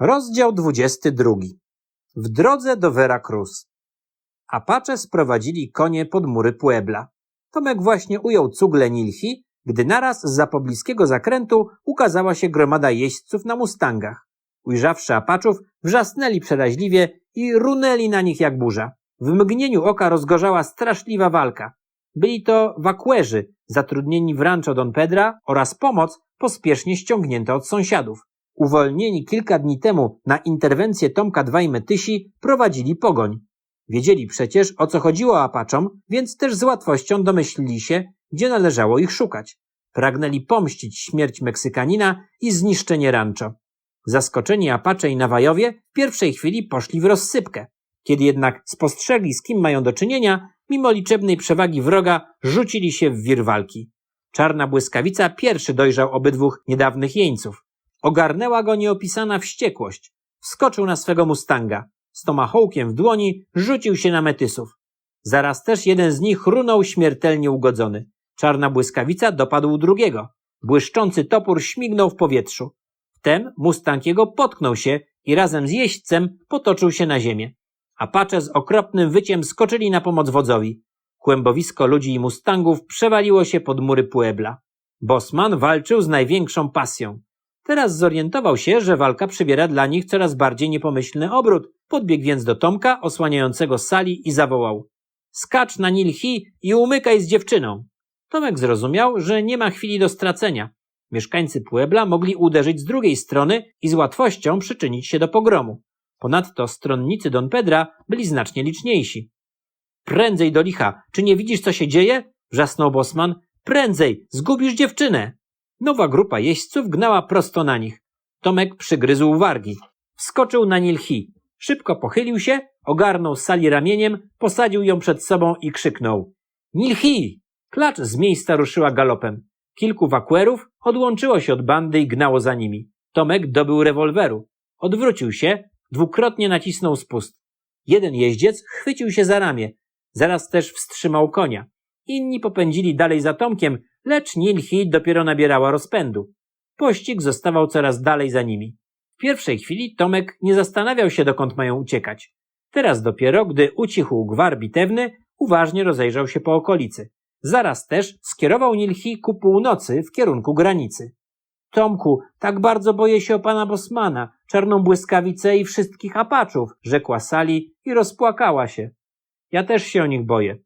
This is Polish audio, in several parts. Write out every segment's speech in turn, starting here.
Rozdział 22. W drodze do Veracruz. Apache sprowadzili konie pod mury Puebla. Tomek właśnie ujął cugle Nilchi, gdy naraz z pobliskiego zakrętu ukazała się gromada jeźdźców na mustangach. Ujrzawszy Apaczów, wrzasnęli przeraźliwie i runęli na nich jak burza. W mgnieniu oka rozgorzała straszliwa walka. Byli to wakwerzy, zatrudnieni w rancho Don Pedra oraz pomoc pospiesznie ściągnięta od sąsiadów. Uwolnieni kilka dni temu na interwencję Tomka Dwaj Metysi prowadzili pogoń. Wiedzieli przecież o co chodziło Apaczom, więc też z łatwością domyślili się, gdzie należało ich szukać. Pragnęli pomścić śmierć Meksykanina i zniszczenie rancho. Zaskoczeni Apacze i Nawajowie w pierwszej chwili poszli w rozsypkę. Kiedy jednak spostrzegli z kim mają do czynienia, mimo liczebnej przewagi wroga rzucili się w wir walki. Czarna błyskawica pierwszy dojrzał obydwóch niedawnych jeńców. Ogarnęła go nieopisana wściekłość. Wskoczył na swego mustanga. Z tomahawkiem w dłoni rzucił się na metysów. Zaraz też jeden z nich runął śmiertelnie ugodzony. Czarna błyskawica dopadł drugiego. Błyszczący topór śmignął w powietrzu. Wtem mustang jego potknął się i razem z jeźdźcem potoczył się na ziemię. Apacze z okropnym wyciem skoczyli na pomoc wodzowi. Kłębowisko ludzi i mustangów przewaliło się pod mury Puebla. Bosman walczył z największą pasją. Teraz zorientował się, że walka przybiera dla nich coraz bardziej niepomyślny obrót. Podbiegł więc do Tomka, osłaniającego sali i zawołał. Skacz na Nilchi i umykaj z dziewczyną. Tomek zrozumiał, że nie ma chwili do stracenia. Mieszkańcy Puebla mogli uderzyć z drugiej strony i z łatwością przyczynić się do pogromu. Ponadto stronnicy Don Pedra byli znacznie liczniejsi. Prędzej do licha, czy nie widzisz co się dzieje? wrzasnął Bosman. Prędzej, zgubisz dziewczynę. Nowa grupa jeźdźców gnała prosto na nich. Tomek przygryzł wargi. Wskoczył na Nilchi. Szybko pochylił się, ogarnął sali ramieniem, posadził ją przed sobą i krzyknął. Nilchi! Klacz z miejsca ruszyła galopem. Kilku wakwerów odłączyło się od bandy i gnało za nimi. Tomek dobył rewolweru. Odwrócił się, dwukrotnie nacisnął spust. Jeden jeździec chwycił się za ramię. Zaraz też wstrzymał konia. Inni popędzili dalej za Tomkiem, lecz Nilchi dopiero nabierała rozpędu. Pościg zostawał coraz dalej za nimi. W pierwszej chwili Tomek nie zastanawiał się, dokąd mają uciekać. Teraz dopiero, gdy ucichł gwar bitewny, uważnie rozejrzał się po okolicy. Zaraz też skierował Nilchi ku północy w kierunku granicy. Tomku, tak bardzo boję się o pana Bosmana, czarną błyskawicę i wszystkich apaczów, rzekła Sali i rozpłakała się. Ja też się o nich boję.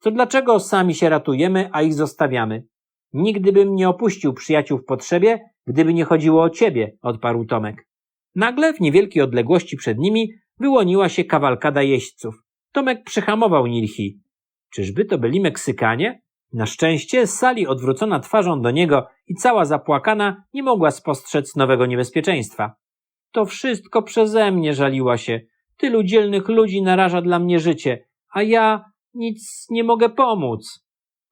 To dlaczego sami się ratujemy, a ich zostawiamy? Nigdy bym nie opuścił przyjaciół w potrzebie, gdyby nie chodziło o ciebie, odparł Tomek. Nagle w niewielkiej odległości przed nimi wyłoniła się kawalkada jeźdźców. Tomek przyhamował Nilchi. Czyżby to byli Meksykanie? Na szczęście Sali odwrócona twarzą do niego i cała zapłakana nie mogła spostrzec nowego niebezpieczeństwa. To wszystko przeze mnie żaliła się. Tylu dzielnych ludzi naraża dla mnie życie, a ja nic nie mogę pomóc.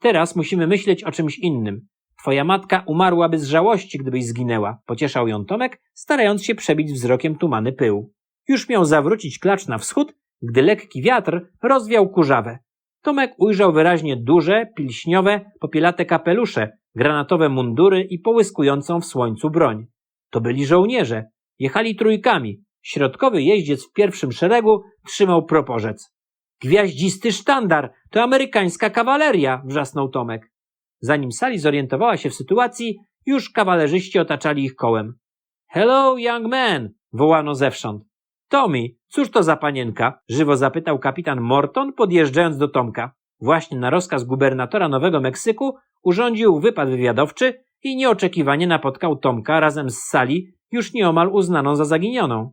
Teraz musimy myśleć o czymś innym. Twoja matka umarłaby z żałości, gdybyś zginęła, pocieszał ją Tomek, starając się przebić wzrokiem tumany pył. Już miał zawrócić klacz na wschód, gdy lekki wiatr rozwiał kurzawę. Tomek ujrzał wyraźnie duże, pilśniowe, popielate kapelusze, granatowe mundury i połyskującą w słońcu broń. To byli żołnierze. Jechali trójkami. Środkowy jeździec w pierwszym szeregu trzymał proporzec. Gwiaździsty sztandar! To amerykańska kawaleria! wrzasnął Tomek. Zanim Sali zorientowała się w sytuacji, już kawalerzyści otaczali ich kołem. Hello, young man! wołano zewsząd. Tommy, cóż to za panienka? żywo zapytał kapitan Morton, podjeżdżając do Tomka. Właśnie na rozkaz gubernatora Nowego Meksyku urządził wypad wywiadowczy i nieoczekiwanie napotkał Tomka razem z sali, już nieomal uznaną za zaginioną.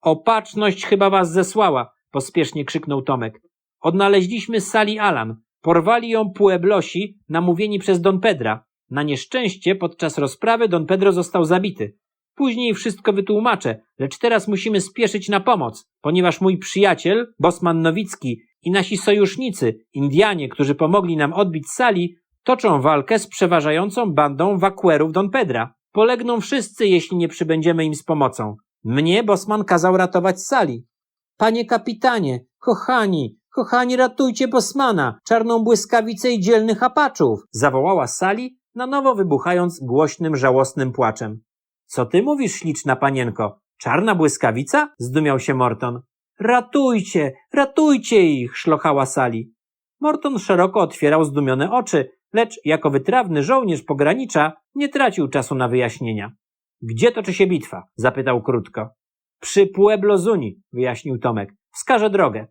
Opatrzność chyba was zesłała, pospiesznie krzyknął Tomek. Odnaleźliśmy sali Alan. Porwali ją Pueblosi, namówieni przez Don Pedra. Na nieszczęście podczas rozprawy Don Pedro został zabity. Później wszystko wytłumaczę, lecz teraz musimy spieszyć na pomoc, ponieważ mój przyjaciel, Bosman Nowicki i nasi sojusznicy, Indianie, którzy pomogli nam odbić sali, toczą walkę z przeważającą bandą wakwerów Don Pedra. Polegną wszyscy, jeśli nie przybędziemy im z pomocą. Mnie Bosman kazał ratować sali. Panie kapitanie, kochani, kochani, ratujcie Bosmana, czarną błyskawicę i dzielnych apaczów, zawołała Sali, na nowo wybuchając głośnym, żałosnym płaczem. Co ty mówisz, śliczna panienko? Czarna błyskawica? Zdumiał się Morton. Ratujcie, ratujcie ich! szlochała Sali. Morton szeroko otwierał zdumione oczy, lecz jako wytrawny żołnierz pogranicza nie tracił czasu na wyjaśnienia. Gdzie toczy się bitwa? zapytał krótko. Przy Pueblo Zuni, wyjaśnił Tomek. Wskażę drogę.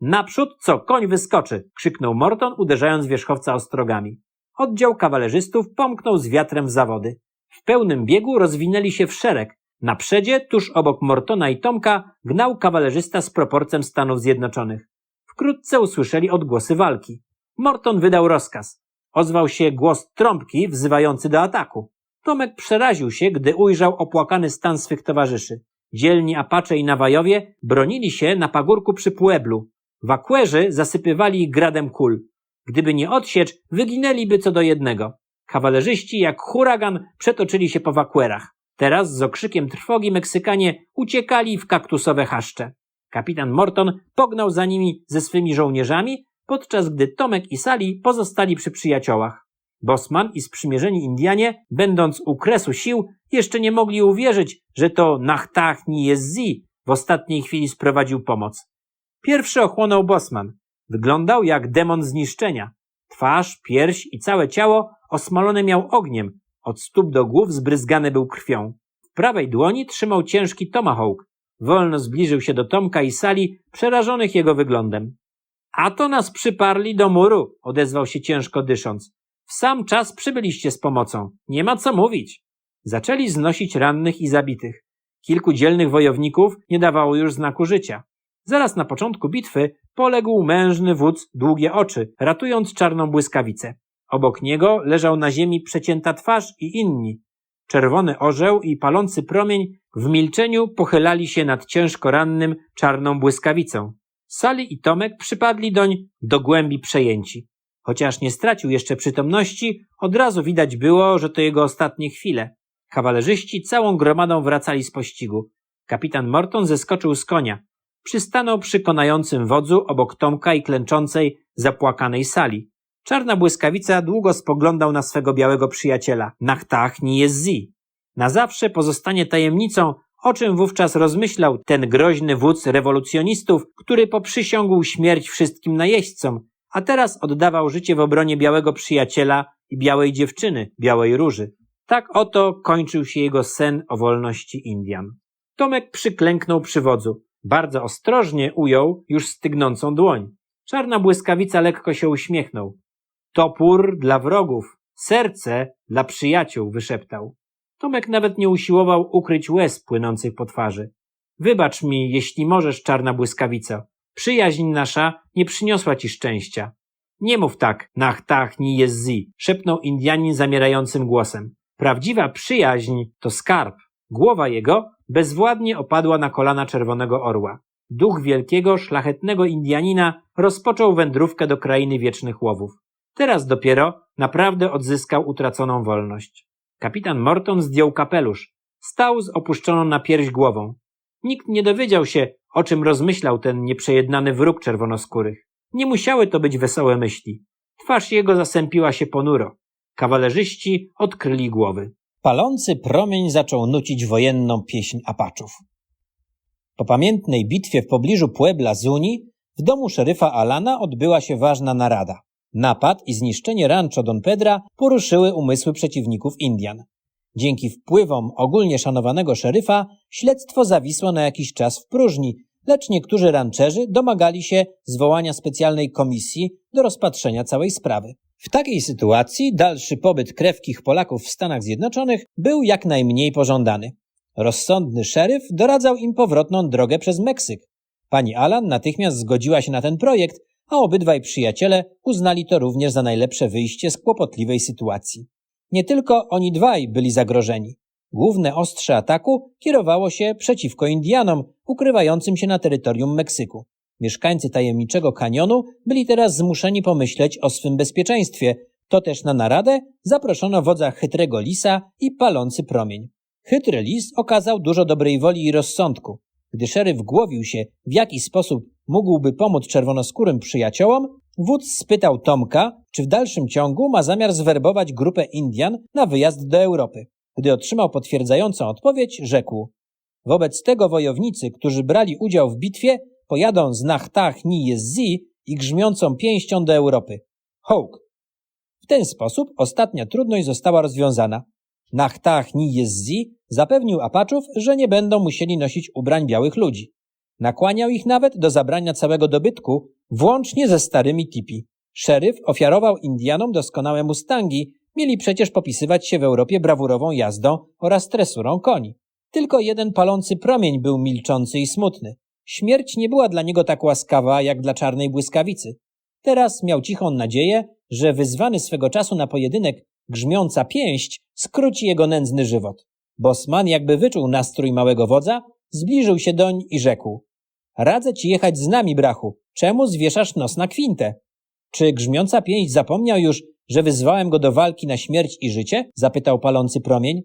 Naprzód, co koń wyskoczy, krzyknął Morton, uderzając wierzchowca ostrogami. Oddział kawalerzystów pomknął z wiatrem w zawody. W pełnym biegu rozwinęli się w szereg. Na przedzie, tuż obok Mortona i Tomka, gnał kawalerzysta z proporcem Stanów Zjednoczonych. Wkrótce usłyszeli odgłosy walki. Morton wydał rozkaz. Ozwał się głos trąbki wzywający do ataku. Tomek przeraził się, gdy ujrzał opłakany stan swych towarzyszy. Dzielni Apacze i Nawajowie bronili się na pagórku przy Pueblu. Wakwerzy zasypywali gradem kul. Gdyby nie odsiecz, wyginęliby co do jednego. Kawalerzyści jak huragan przetoczyli się po wakwerach. Teraz z okrzykiem trwogi Meksykanie uciekali w kaktusowe chaszcze. Kapitan Morton pognał za nimi ze swymi żołnierzami, podczas gdy Tomek i Sali pozostali przy przyjaciołach. Bosman i sprzymierzeni Indianie, będąc u kresu sił, jeszcze nie mogli uwierzyć, że to Nachtach Niyezzi w ostatniej chwili sprowadził pomoc. Pierwszy ochłonął Bosman. Wyglądał jak demon zniszczenia. Twarz, pierś i całe ciało osmalone miał ogniem, od stóp do głów zbryzgany był krwią. W prawej dłoni trzymał ciężki tomahawk. Wolno zbliżył się do Tomka i Sali, przerażonych jego wyglądem. A to nas przyparli do muru, odezwał się ciężko dysząc. W sam czas przybyliście z pomocą. Nie ma co mówić. Zaczęli znosić rannych i zabitych. Kilku dzielnych wojowników nie dawało już znaku życia. Zaraz na początku bitwy poległ mężny wódz długie oczy, ratując czarną błyskawicę. Obok niego leżał na ziemi przecięta twarz i inni. Czerwony orzeł i palący promień w milczeniu pochylali się nad ciężko rannym czarną błyskawicą. Sali i Tomek przypadli doń do głębi przejęci. Chociaż nie stracił jeszcze przytomności, od razu widać było, że to jego ostatnie chwile. Kawalerzyści całą gromadą wracali z pościgu. Kapitan Morton zeskoczył z konia. Przystanął przy konającym wodzu obok Tomka i klęczącej, zapłakanej sali. Czarna błyskawica długo spoglądał na swego białego przyjaciela. Nachtach nie jest zi. Na zawsze pozostanie tajemnicą, o czym wówczas rozmyślał ten groźny wódz rewolucjonistów, który poprzysiągł śmierć wszystkim najeźdźcom, a teraz oddawał życie w obronie białego przyjaciela i białej dziewczyny, białej róży. Tak oto kończył się jego sen o wolności Indian. Tomek przyklęknął przy wodzu. Bardzo ostrożnie ujął już stygnącą dłoń. Czarna błyskawica lekko się uśmiechnął. Topór dla wrogów, serce dla przyjaciół, wyszeptał. Tomek nawet nie usiłował ukryć łez płynących po twarzy. Wybacz mi, jeśli możesz, czarna błyskawico. Przyjaźń nasza nie przyniosła ci szczęścia. Nie mów tak, nach tach ni jest zi, szepnął Indianin zamierającym głosem. Prawdziwa przyjaźń to skarb. Głowa jego bezwładnie opadła na kolana czerwonego orła. Duch wielkiego, szlachetnego Indianina rozpoczął wędrówkę do krainy wiecznych łowów. Teraz dopiero naprawdę odzyskał utraconą wolność. Kapitan Morton zdjął kapelusz. Stał z opuszczoną na pierś głową. Nikt nie dowiedział się, o czym rozmyślał ten nieprzejednany wróg czerwonoskórych. Nie musiały to być wesołe myśli. Twarz jego zasępiła się ponuro. Kawalerzyści odkryli głowy. Palący promień zaczął nucić wojenną pieśń Apaczów. Po pamiętnej bitwie w pobliżu Puebla Zuni w domu szeryfa Alana odbyła się ważna narada. Napad i zniszczenie rancho Don Pedra poruszyły umysły przeciwników Indian. Dzięki wpływom ogólnie szanowanego szeryfa śledztwo zawisło na jakiś czas w próżni, lecz niektórzy rancherzy domagali się zwołania specjalnej komisji do rozpatrzenia całej sprawy. W takiej sytuacji dalszy pobyt krewkich Polaków w Stanach Zjednoczonych był jak najmniej pożądany. Rozsądny szeryf doradzał im powrotną drogę przez Meksyk. Pani Alan natychmiast zgodziła się na ten projekt, a obydwaj przyjaciele uznali to również za najlepsze wyjście z kłopotliwej sytuacji. Nie tylko oni dwaj byli zagrożeni. Główne ostrze ataku kierowało się przeciwko Indianom ukrywającym się na terytorium Meksyku. Mieszkańcy tajemniczego kanionu byli teraz zmuszeni pomyśleć o swym bezpieczeństwie. To też na naradę zaproszono wodza chytrego lisa i palący promień. Chytry lis okazał dużo dobrej woli i rozsądku. Gdy szeryf głowił się, w jaki sposób mógłby pomóc czerwonoskórym przyjaciołom, wódz spytał Tomka, czy w dalszym ciągu ma zamiar zwerbować grupę Indian na wyjazd do Europy. Gdy otrzymał potwierdzającą odpowiedź, rzekł: Wobec tego wojownicy, którzy brali udział w bitwie, pojadą z Nachtach ni Jezzi i grzmiącą pięścią do Europy. Hołk! W ten sposób ostatnia trudność została rozwiązana. Nachtach ni Jezzi zapewnił Apaczów, że nie będą musieli nosić ubrań białych ludzi. Nakłaniał ich nawet do zabrania całego dobytku, włącznie ze starymi tipi. Szeryf ofiarował Indianom doskonałe mustangi, mieli przecież popisywać się w Europie brawurową jazdą oraz tresurą koni. Tylko jeden palący promień był milczący i smutny. Śmierć nie była dla niego tak łaskawa jak dla czarnej błyskawicy. Teraz miał cichą nadzieję, że wyzwany swego czasu na pojedynek grzmiąca pięść skróci jego nędzny żywot. Bosman jakby wyczuł nastrój małego wodza, zbliżył się doń i rzekł. Radzę ci jechać z nami, brachu. Czemu zwieszasz nos na kwintę? Czy grzmiąca pięść zapomniał już, że wyzwałem go do walki na śmierć i życie? Zapytał palący promień.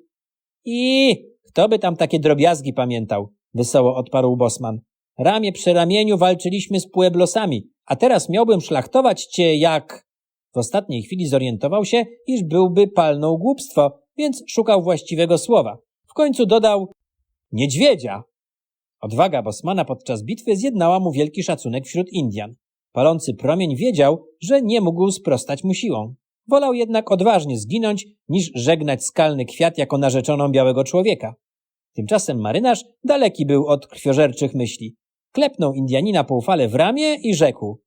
I kto by tam takie drobiazgi pamiętał? Wesoło odparł Bosman. Ramię przy ramieniu walczyliśmy z Pueblosami, a teraz miałbym szlachtować cię jak... W ostatniej chwili zorientował się, iż byłby palnął głupstwo, więc szukał właściwego słowa. W końcu dodał niedźwiedzia. Odwaga Bosmana podczas bitwy zjednała mu wielki szacunek wśród Indian. Palący promień wiedział, że nie mógł sprostać mu siłą. Wolał jednak odważnie zginąć, niż żegnać skalny kwiat jako narzeczoną białego człowieka. Tymczasem marynarz daleki był od krwiożerczych myśli. Klepnął Indianina poufale w ramię i rzekł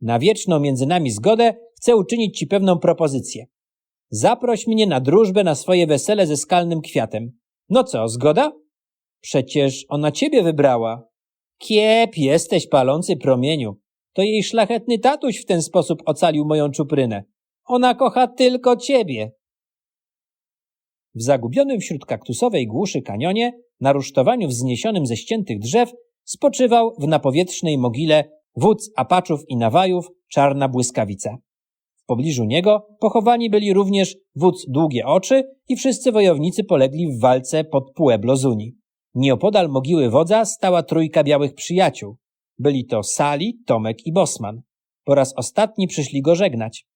Na wieczną między nami zgodę chcę uczynić ci pewną propozycję. Zaproś mnie na drużbę na swoje wesele ze skalnym kwiatem. No co, zgoda? Przecież ona ciebie wybrała. Kiep, jesteś palący promieniu. To jej szlachetny tatuś w ten sposób ocalił moją czuprynę. Ona kocha tylko ciebie. W zagubionym wśród kaktusowej głuszy kanionie, na rusztowaniu wzniesionym ze ściętych drzew, spoczywał w napowietrznej mogile wódz Apaczów i Nawajów, czarna błyskawica. W pobliżu niego pochowani byli również wódz Długie Oczy i wszyscy wojownicy polegli w walce pod Pueblo Zuni. Nieopodal mogiły wodza stała trójka białych przyjaciół. Byli to Sali, Tomek i Bosman. Po raz ostatni przyszli go żegnać.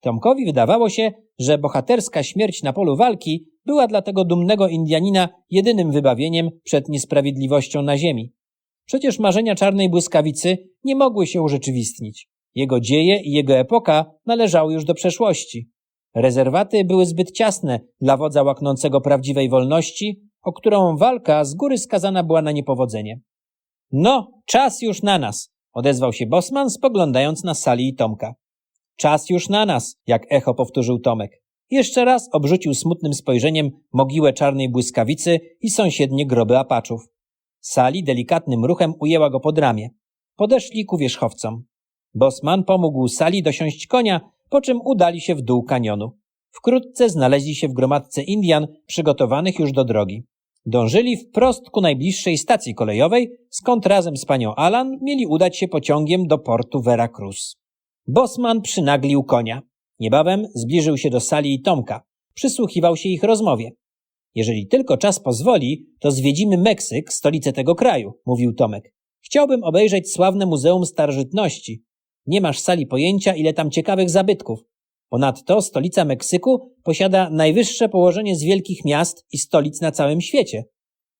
Tomkowi wydawało się, że bohaterska śmierć na polu walki była dla tego dumnego Indianina jedynym wybawieniem przed niesprawiedliwością na ziemi. Przecież marzenia czarnej błyskawicy nie mogły się urzeczywistnić. Jego dzieje i jego epoka należały już do przeszłości. Rezerwaty były zbyt ciasne dla wodza łaknącego prawdziwej wolności, o którą walka z góry skazana była na niepowodzenie. No, czas już na nas, odezwał się Bosman, spoglądając na Sali i Tomka. Czas już na nas, jak echo powtórzył Tomek. Jeszcze raz obrzucił smutnym spojrzeniem mogiłę czarnej błyskawicy i sąsiednie groby apaczów. Sali delikatnym ruchem ujęła go pod ramię. Podeszli ku wierzchowcom. Bosman pomógł Sali dosiąść konia, po czym udali się w dół kanionu. Wkrótce znaleźli się w gromadce Indian przygotowanych już do drogi. Dążyli wprost ku najbliższej stacji kolejowej, skąd razem z panią Alan mieli udać się pociągiem do portu Veracruz. Bosman przynaglił konia. Niebawem zbliżył się do Sali i Tomka. Przysłuchiwał się ich rozmowie. Jeżeli tylko czas pozwoli, to zwiedzimy Meksyk, stolicę tego kraju, mówił Tomek. Chciałbym obejrzeć sławne Muzeum Starożytności. Nie masz sali pojęcia, ile tam ciekawych zabytków. Ponadto stolica Meksyku posiada najwyższe położenie z wielkich miast i stolic na całym świecie.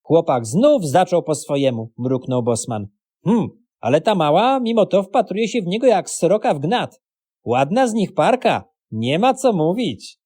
Chłopak znów zaczął po swojemu, mruknął Bosman. Hmm, ale ta mała mimo to wpatruje się w niego jak sroka w gnat. Ładna z nich parka, nie ma co mówić.